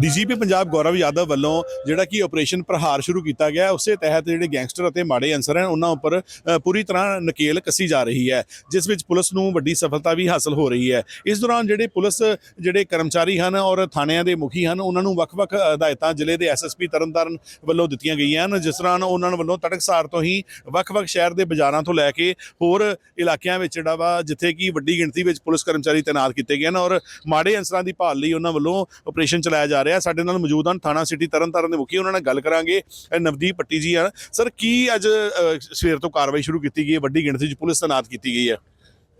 DGP Punjab ਗੌਰਵ ਯਾਦਵ ਵੱਲੋਂ ਜਿਹੜਾ ਕਿ ਆਪਰੇਸ਼ਨ ਪ੍ਰਹਾਰ ਸ਼ੁਰੂ ਕੀਤਾ ਗਿਆ ਉਸੇ ਤਹਿਤ ਜਿਹੜੇ ਗੈਂਗਸਟਰ ਅਤੇ ਮਾੜੇ ਅਨਸਰ ਹਨ, ਉਹਨਾਂ ਉੱਪਰ ਪੂਰੀ ਤਰ੍ਹਾਂ ਨਕੇਲ ਕੱਸੀ ਜਾ ਰਹੀ ਹੈ, ਜਿਸ ਵਿੱਚ ਪੁਲਿਸ ਨੂੰ ਵੱਡੀ ਸਫਲਤਾ ਵੀ ਹਾਸਲ ਹੋ ਰਹੀ ਹੈ। ਇਸ ਦੌਰਾਨ ਜਿਹੜੇ ਪੁਲਿਸ, ਜਿਹੜੇ ਕਰਮਚਾਰੀ ਹਨ ਔਰ ਥਾਣਿਆਂ ਦੇ ਮੁਖੀ ਹਨ, ਉਹਨਾਂ ਨੂੰ ਵੱਖ-ਵੱਖ ਹਦਾਇਤਾਂ ਜ਼ਿਲ੍ਹੇ ਦੇ ਐਸਐਸਪੀ ਤਰਨਤਾਰਨ ਵੱਲੋਂ ਦਿੱਤੀਆਂ ਗਈਆਂ ਹਨ, ਜਿਸ ਦੌਰਾਨ ਉਹਨਾਂ ਵੱਲੋਂ ਤੜਕਸਾਰ ਤੋਂ ਹੀ ਵੱਖ-ਵੱਖ ਸ਼ਹਿਰ ਦੇ ਬਾਜ਼ਾਰਾਂ ਤੋਂ ਲੈ ਕੇ ਹੋਰ ਇਲਾਕਿਆਂ ਵਿੱਚ ਜਿਹੜਾ ਵਾ, ਜਿੱਥੇ ਕਿ ਵੱਡੀ ਗਿਣਤੀ ਵਿੱਚ ਪੁਲਿਸ ਕਰਮਚਾਰੀ ਤਾਇਨਾਤ ਕੀਤੇ ਗਏ ਹਨ ਔਰ ਮਾੜੇ ਅਨਸਰਾਂ ਦੀ ਭਾਲ ਲਈ ਉਹਨਾਂ ਵੱਲੋਂ ਆਪਰੇਸ਼ਨ ਚਲਾਇਆ ਜਾ ਰਿਹਾ। ਸਾਡੇ ਨਾਲ ਮੌਜੂਦ ਹਨ ਥਾਣਾ ਸਿਟੀ ਤਰਨਤਾਰਨ ਦੇ ਮੁਖੀ। ਉਹਨਾਂ ਨਾਲ ਗੱਲ ਕਰਾਂਗੇ। ਇਹ ਨਵਦੀਪ ਪੱਟੀ ਜੀ ਆ ਸਰ, ਕੀ ਅੱਜ ਸਵੇਰ ਤੋਂ ਕਾਰਵਾਈ ਸ਼ੁਰੂ ਕੀਤੀ ਗਈ ਹੈ? ਵੱਡੀ ਗਿਣਤੀ 'ਚ ਪੁਲਿਸ ਤਾਇਨਾਤ ਕੀਤੀ ਗਈ ਹੈ।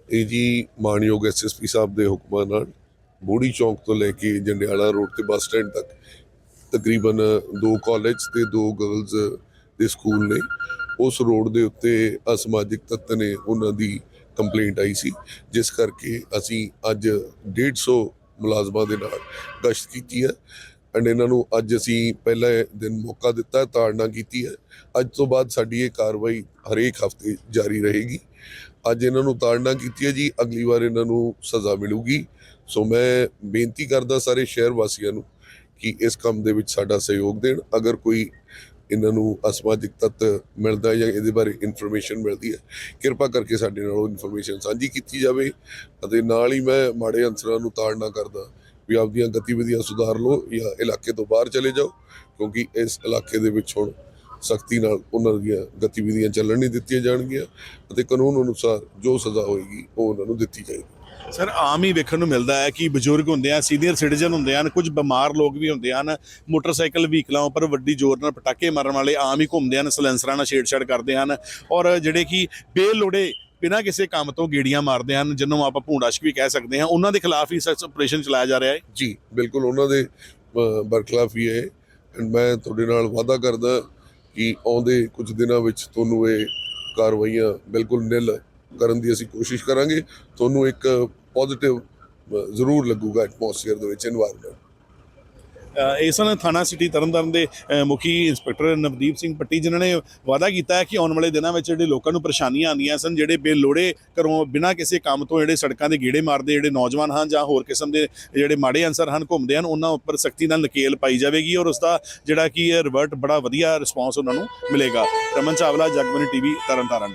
ਇਹ ਜੀ ਮਾਨਯੋਗ ਐਸਐਸਪੀ ਸਾਹਿਬ ਦੇ ਹੁਕਮਾਂ ਨਾਲ ਬੋੜੀ ਚੌਂਕ ਤੋਂ ਲੈ ਕੇ ਜੰਡਿਆਲਾ ਰੋਡ ਤੇ ਬੱਸ ਸਟੈਂਡ ਤੱਕ ਤਕਰੀਬਨ ਦੋ ਕਾਲਜ ਤੇ ਦੋ ਗਰਲਜ਼ ਦੇ ਸਕੂਲ ਨੇ। ਉਸ ਰੋਡ ਦੇ ਉੱਤੇ ਅਸਮਾਜਿਕ ਤੱਤ ਨੇ ਉਹਨਾਂ ਦੀ ਕੰਪਲੇਂਟ ਆਈ ਸੀ। ਜਿਸ ਕਰਕੇ ਅਸੀਂ ਅੱਜ 150 ਮੁਲਾਜ਼ਮਾਂ ਦੇ ਨਾਲ ਗਸ਼ਤ ਕੀਤੀ ਹੈ। ਐਂਡ ਇਹਨਾਂ ਨੂੰ ਅੱਜ ਅਸੀਂ ਪਹਿਲੇ ਦਿਨ ਮੌਕਾ ਦਿੱਤਾ, ਤਾੜਨਾ ਕੀਤੀ ਹੈ। ਅੱਜ ਤੋਂ ਬਾਅਦ ਸਾਡੀ ਇਹ ਕਾਰਵਾਈ ਹਰੇਕ ਹਫ਼ਤੇ ਜਾਰੀ ਰਹੇਗੀ। ਅੱਜ ਇਹਨਾਂ ਨੂੰ ਤਾੜਨਾ ਕੀਤੀ ਹੈ ਜੀ, ਅਗਲੀ ਵਾਰ ਇਹਨਾਂ ਨੂੰ ਸਜ਼ਾ ਮਿਲੂਗੀ। ਸੋ ਮੈਂ ਬੇਨਤੀ ਕਰਦਾ ਸਾਰੇ ਸ਼ਹਿਰ ਵਾਸੀਆਂ ਨੂੰ ਕਿ ਇਸ ਕੰਮ ਦੇ ਵਿੱਚ ਸਾਡਾ ਸਹਿਯੋਗ ਦੇਣ। ਅਗਰ ਕੋਈ ਇਹਨਾਂ ਨੂੰ ਅਸਮਾਜਿਕ ਤੱਤ ਮਿਲਦਾ ਜਾਂ ਇਹਦੇ ਬਾਰੇ ਇਨਫੋਰਮੇਸ਼ਨ ਮਿਲਦੀ ਹੈ। ਕਿਰਪਾ ਕਰਕੇ ਸਾਡੇ ਨਾਲ ਉਹ ਇਨਫੋਰਮੇਸ਼ਨ ਸਾਂਝੀ ਕੀਤੀ ਜਾਵੇ ਅਤੇ ਨਾਲ ਹੀ ਮੈਂ ਮਾੜੇ ਅਨਸਰਾਂ ਨੂੰ ਤਾੜਨਾ ਕਰਦਾ। ਵੀ ਆਪਦੀਆਂ ਗਤੀਵਿਧੀਆਂ ਸੁਧਾਰ ਲਓ ਜਾਂ ਇਲਾਕੇ ਤੋਂ ਬਾਹਰ ਚਲੇ ਜਾਓ, ਕਿਉਂਕਿ ਇਸ ਇਲਾਕੇ ਦੇ ਵਿੱਚ ਹੁਣ ਸਖਤੀ ਨਾਲ ਉਹਨਾਂ ਦੀਆਂ ਗਤੀਵਿਧੀਆਂ ਚੱਲਣ ਨਹੀਂ ਦਿੱਤੀਆਂ ਜਾਣਗੀਆਂ ਅਤੇ ਕਾਨੂੰਨ ਅਨੁਸਾਰ ਜੋ ਸਜ਼ਾ ਹੋਏਗੀ ਉਹ ਉਹਨਾਂ ਨੂੰ ਦਿੱਤੀ ਜਾਏਗੀ। ਸਰ ਆਮ ਹੀ ਵੇਖਣ ਨੂੰ ਮਿਲਦਾ ਹੈ ਕਿ ਬਜ਼ੁਰਗ ਹੁੰਦੇ ਆ ਸੀਨੀਅਰ ਸਿਟੀਜ਼ਨ ਹੁੰਦੇ ਹਨ ਕੁਝ ਬਿਮਾਰ ਲੋਕ ਵੀ ਹੁੰਦੇ ਹਨ ਮੋਟਰਸਾਈਕਲ ਵਹੀਕਲਾਂ ਉੱਪਰ ਵੱਡੀ ਜ਼ੋਰ ਨਾਲ ਪਟਾਕੇ ਮਾਰਨ ਵਾਲੇ ਆਮ ਹੀ ਘੁੰਮਦੇ ਹਨ ਸਲੈਂਸਰਾਂ ਨਾਲ ਛੇੜਛਾੜ ਕਰਦੇ ਹਨ ਔਰ ਜਿਹੜੇ ਕਿ ਬੇਲੋੜੇ ਬਿਨਾਂ ਕਿਸੇ ਕੰਮ ਤੋਂ ਗੇੜੀਆਂ ਮਾਰਦੇ ਹਨ ਜਿਹਨੂੰ ਆਪਾਂ ਭੂੰਡਾਸ਼ਕ ਵੀ ਕਹਿ ਸਕਦੇ ਹਾਂ। ਉਹਨਾਂ ਦੇ ਖਿਲਾਫ ਹੀ ਸਖਤ ਆਪਰੇਸ਼ਨ ਚਲਾਇਆ ਜਾ ਰਿਹਾ ਹੈ। ਜੀ ਬਿਲਕੁਲ ਉਹਨਾਂ ਦੇ ਬਰਖਲਾਫ ਹੀ ਹੈ ਐਂਡ ਮੈਂ ਤੁਹਾਡੇ ਨਾਲ ਵਾਅਦਾ ਕਰਦਾ ਕਿ ਆਉਂਦੇ ਕੁਝ ਦਿਨਾਂ ਵਿੱਚ ਤੁਹਾਨੂੰ ਇਹ ਕਾਰਵਾਈਆਂ ਬਿਲਕੁਲ ਨਿਲ ਕਰਨ ਦੀ ਅਸੀਂ ਕੋਸ਼ਿਸ਼ ਕਰਾਂਗੇ। ਤੁਹਾਨੂੰ ਇੱਕ ਪੋਜ਼ਿਟਿਵ ਜ਼ਰੂਰ ਲੱਗੂਗਾ ਐਟਮੋਸਫੇਅਰ ਦੇ ਵਿੱਚ এনवायरमेंट ਇਸ ਹਨ ਥਾਣਾ ਸਿਟੀ ਤਰਨਤਾਰਨ ਦੇ ਮੁਖੀ ਇੰਸਪੈਕਟਰ ਨਵਦੀਪ ਸਿੰਘ ਪੱਟੀ ਜਿਨ੍ਹਾਂ ਨੇ ਵਾਅਦਾ ਕੀਤਾ ਹੈ ਕਿ ਆਉਣ ਵਾਲੇ ਦਿਨਾਂ ਵਿੱਚ ਜਿਹੜੇ ਲੋਕਾਂ ਨੂੰ ਪਰੇਸ਼ਾਨੀਆਂ ਆਉਂਦੀਆਂ ਸਨ, ਜਿਹੜੇ ਬੇਲੋੜੇ ਘਰੋਂ ਬਿਨਾਂ ਕਿਸੇ ਕੰਮ ਤੋਂ ਜਿਹੜੇ ਸੜਕਾਂ ਦੇ ਗੇੜੇ ਮਾਰਦੇ ਜਿਹੜੇ ਨੌਜਵਾਨ ਹਨ ਜਾਂ ਹੋਰ ਕਿਸਮ ਦੇ ਜਿਹੜੇ ਮਾੜੇ ਅਨਸਰ ਹਨ ਘੁੰਮਦੇ ਹਨ, ਉਹਨਾਂ ਉੱਪਰ ਸਖਤੀ ਨਾਲ ਨਕੇਲ ਪਾਈ ਜਾਵੇਗੀ ਔਰ ਉਸ ਦਾ ਜਿਹੜਾ ਕਿ ਰਿਵਰਟ ਬੜਾ ਵਧੀਆ ਰਿਸਪਾਂਸ ਉਹਨਾਂ ਨੂੰ ਮਿਲੇਗਾ। ਰਮਨ ਚਾਵਲਾ ਜਗਬਨੀ ਟੀਵੀ, ਤਰਨਤਾਰਨ।